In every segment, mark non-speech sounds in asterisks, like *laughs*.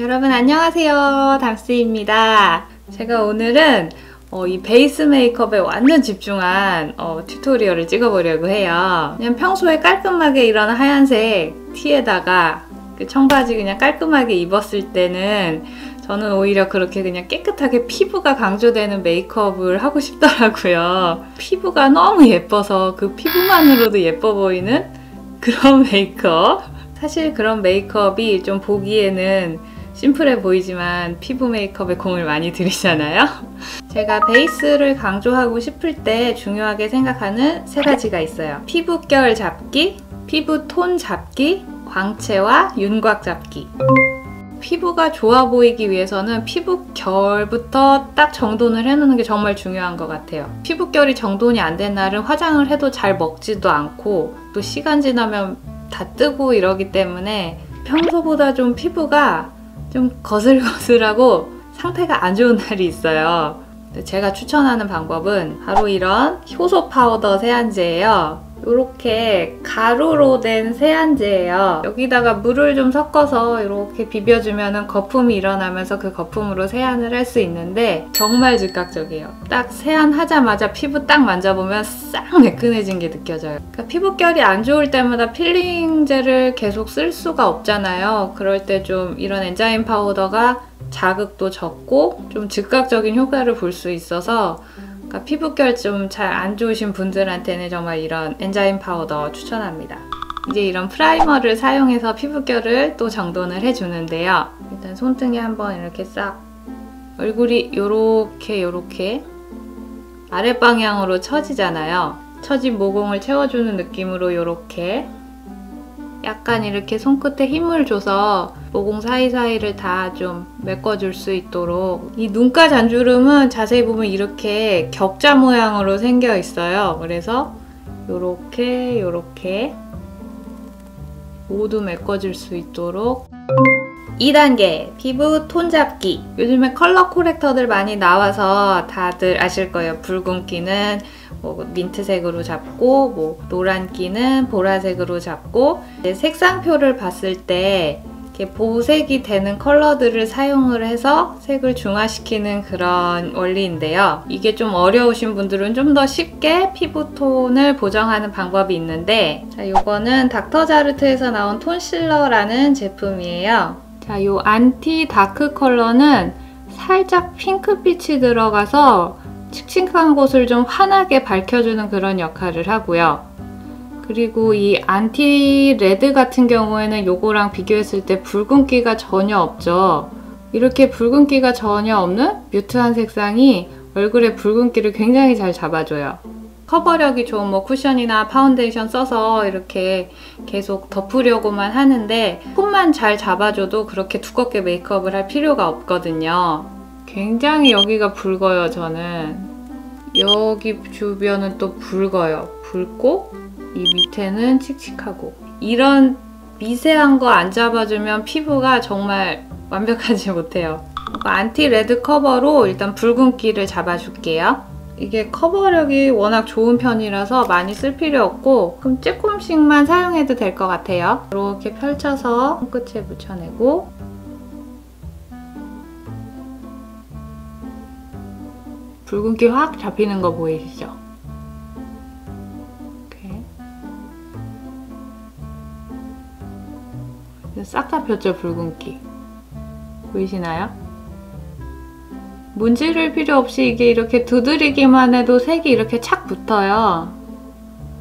여러분 안녕하세요. 담스입니다. 제가 오늘은 어, 이 베이스 메이크업에 완전 집중한 어, 튜토리얼을 찍어보려고 해요. 그냥 평소에 깔끔하게 이런 하얀색 티에다가 그 청바지 그냥 깔끔하게 입었을 때는 저는 오히려 그렇게 그냥 깨끗하게 피부가 강조되는 메이크업을 하고 싶더라고요. 피부가 너무 예뻐서 그 피부만으로도 예뻐 보이는 그런 *laughs* 메이크업. 사실 그런 메이크업이 좀 보기에는 심플해 보이지만 피부 메이크업에 공을 많이 들이잖아요. *laughs* 제가 베이스를 강조하고 싶을 때 중요하게 생각하는 세 가지가 있어요. 피부결 잡기, 피부 톤 잡기, 광채와 윤곽 잡기. 피부가 좋아 보이기 위해서는 피부결부터 딱 정돈을 해놓는 게 정말 중요한 것 같아요. 피부결이 정돈이 안 된 날은 화장을 해도 잘 먹지도 않고 또 시간 지나면 다 뜨고 이러기 때문에 평소보다 좀 피부가 좀 거슬거슬하고 상태가 안 좋은 날이 있어요. 제가 추천하는 방법은 바로 이런 효소 파우더 세안제예요. 이렇게 가루로 된 세안제예요. 여기다가 물을 좀 섞어서 이렇게 비벼주면 거품이 일어나면서 그 거품으로 세안을 할 수 있는데 정말 즉각적이에요. 딱 세안하자마자 피부 딱 만져보면 싹 매끈해진 게 느껴져요. 그러니까 피부결이 안 좋을 때마다 필링제를 계속 쓸 수가 없잖아요. 그럴 때 좀 이런 엔자임 파우더가 자극도 적고 좀 즉각적인 효과를 볼 수 있어서 그러니까 피부결 좀 잘 안 좋으신 분들한테는 정말 이런 엔자임 파우더 추천합니다. 이제 이런 프라이머를 사용해서 피부결을 또 정돈을 해주는데요. 일단 손등에 한번 이렇게 싹 얼굴이 요렇게 요렇게 아랫방향으로 처지잖아요. 처진 모공을 채워주는 느낌으로 요렇게 약간 이렇게 손끝에 힘을 줘서 모공 사이사이를 다 좀 메꿔줄 수 있도록 이 눈가 잔주름은 자세히 보면 이렇게 격자 모양으로 생겨 있어요. 그래서 이렇게 이렇게 모두 메꿔줄 수 있도록 2단계 피부 톤 잡기 요즘에 컬러 코렉터들 많이 나와서 다들 아실 거예요. 붉은기는 뭐 민트색으로 잡고 뭐 노란기는 보라색으로 잡고 색상표를 봤을 때 보색이 되는 컬러들을 사용을 해서 색을 중화시키는 그런 원리인데요. 이게 좀 어려우신 분들은 좀 더 쉽게 피부톤을 보정하는 방법이 있는데 자, 이거는 닥터자르트에서 나온 톤실러라는 제품이에요. 자, 이 안티 다크 컬러는 살짝 핑크빛이 들어가서 칙칙한 곳을 좀 환하게 밝혀주는 그런 역할을 하고요. 그리고 이 안티 레드 같은 경우에는 요거랑 비교했을 때 붉은기가 전혀 없죠. 이렇게 붉은기가 전혀 없는 뮤트한 색상이 얼굴에 붉은기를 굉장히 잘 잡아줘요. 커버력이 좋은 뭐 쿠션이나 파운데이션 써서 이렇게 계속 덮으려고만 하는데 톤만 잘 잡아줘도 그렇게 두껍게 메이크업을 할 필요가 없거든요. 굉장히 여기가 붉어요, 저는. 여기 주변은 또 붉어요. 붉고 이 밑에는 칙칙하고 이런 미세한 거 안 잡아주면 피부가 정말 완벽하지 *laughs* 못해요. 안티 레드 커버로 일단 붉은기를 잡아줄게요. 이게 커버력이 워낙 좋은 편이라서 많이 쓸 필요 없고 그럼 조금씩만 사용해도 될 것 같아요. 이렇게 펼쳐서 손끝에 묻혀내고 붉은기 확 잡히는 거 보이시죠? 싹 잡혔죠, 붉은기. 보이시나요? 문지를 필요 없이 이게 이렇게 두드리기만 해도 색이 이렇게 착 붙어요.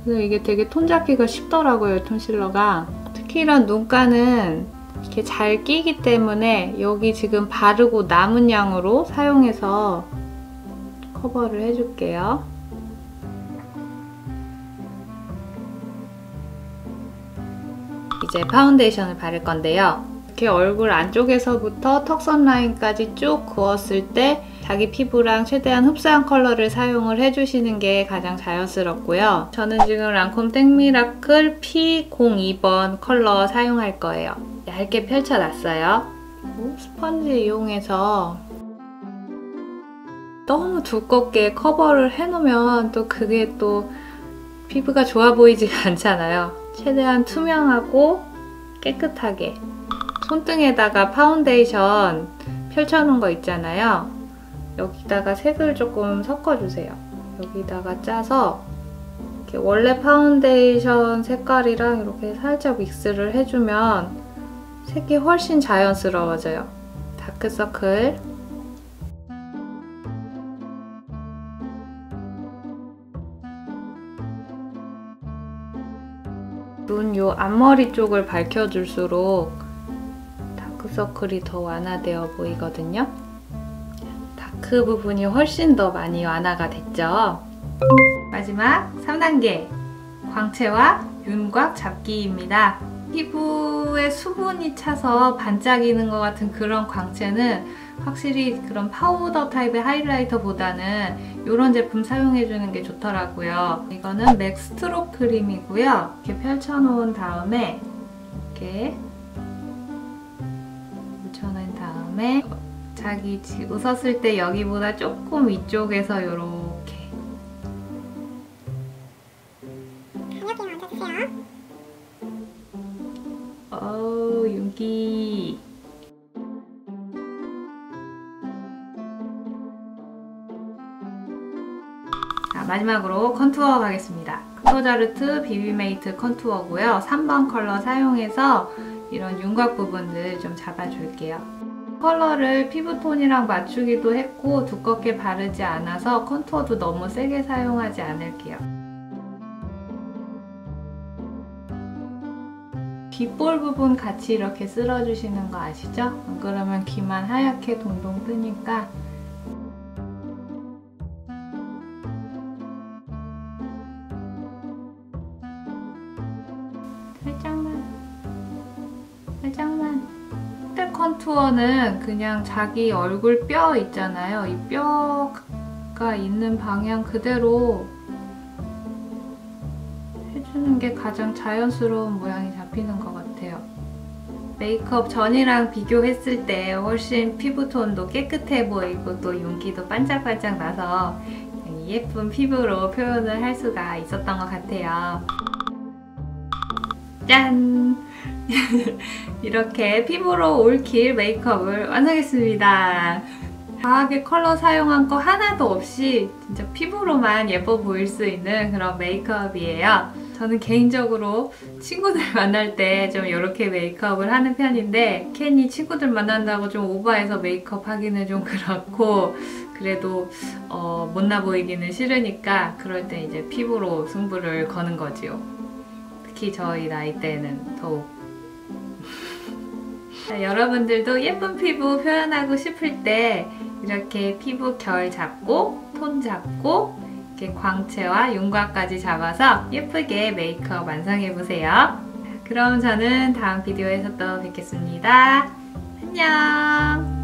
그래서 이게 되게 톤 잡기가 쉽더라고요, 톤실러가. 특히 이런 눈가는 이렇게 잘 끼기 때문에 여기 지금 바르고 남은 양으로 사용해서 커버를 해줄게요. 이제 파운데이션을 바를 건데요. 이렇게 얼굴 안쪽에서부터 턱선 라인까지 쭉 그었을 때 자기 피부랑 최대한 흡사한 컬러를 사용을 해주시는 게 가장 자연스럽고요. 저는 지금 랑콤 땡미라클 P02번 컬러 사용할 거예요. 얇게 펼쳐놨어요. 스펀지 이용해서 너무 두껍게 커버를 해놓으면 또 그게 또 피부가 좋아 보이지가 *laughs* 않잖아요. 최대한 투명하고 깨끗하게 손등에다가 파운데이션 펼쳐놓은 거 있잖아요. 여기다가 색을 조금 섞어주세요. 여기다가 짜서 원래 파운데이션 색깔이랑 이렇게 살짝 믹스를 해주면 색이 훨씬 자연스러워져요. 다크서클 앞머리 쪽을 밝혀줄수록 다크서클이 더 완화되어 보이거든요. 다크 부분이 훨씬 더 많이 완화가 됐죠. 마지막 3단계 광채와 윤곽 잡기입니다. 피부에 수분이 차서 반짝이는 것 같은 그런 광채는 확실히 그런 파우더 타입의 하이라이터보다는 이런 제품 사용해주는 게 좋더라고요. 이거는 맥 스트로 크림이고요. 이렇게 펼쳐놓은 다음에 이렇게 묻혀놓은 다음에 자기 웃었을 때 여기보다 조금 위쪽에서 이렇 마지막으로 컨투어 가겠습니다. 클로자르트 비비메이트 컨투어고요. 3번 컬러 사용해서 이런 윤곽 부분들 좀 잡아줄게요. 컬러를 피부톤이랑 맞추기도 했고 두껍게 바르지 않아서 컨투어도 너무 세게 사용하지 않을게요. 귓볼 부분 같이 이렇게 쓸어주시는 거 아시죠? 안 그러면 귀만 하얗게 동동 뜨니까 투어는 그냥 자기 얼굴 뼈 있잖아요 이 뼈가 있는 방향 그대로 해주는 게 가장 자연스러운 모양이 잡히는 것 같아요. 메이크업 전이랑 비교했을 때 훨씬 피부톤도 깨끗해 보이고 또 윤기도 반짝반짝 나서 예쁜 피부로 표현을 할 수가 있었던 것 같아요. 짠! *laughs* 이렇게 피부로 올킬 메이크업을 완성했습니다. 과하게 컬러 사용한 거 하나도 없이 진짜 피부로만 예뻐 보일 수 있는 그런 메이크업이에요. 저는 개인적으로 친구들 *laughs* 만날 때 좀 이렇게 메이크업을 하는 편인데 괜히 친구들 만난다고 좀 오버해서 메이크업 하기는 좀 그렇고 그래도 어, 못나 보이기는 싫으니까 그럴 때 이제 피부로 승부를 거는 거지요. 특히 저희 나이 때는 더욱 자, *laughs* 여러분들도 예쁜 피부 표현하고 싶을 때 이렇게 피부 결 잡고 톤 잡고 이렇게 광채와 윤곽까지 잡아서 예쁘게 메이크업 완성해보세요. 그럼 저는 다음 비디오에서 또 뵙겠습니다. 안녕!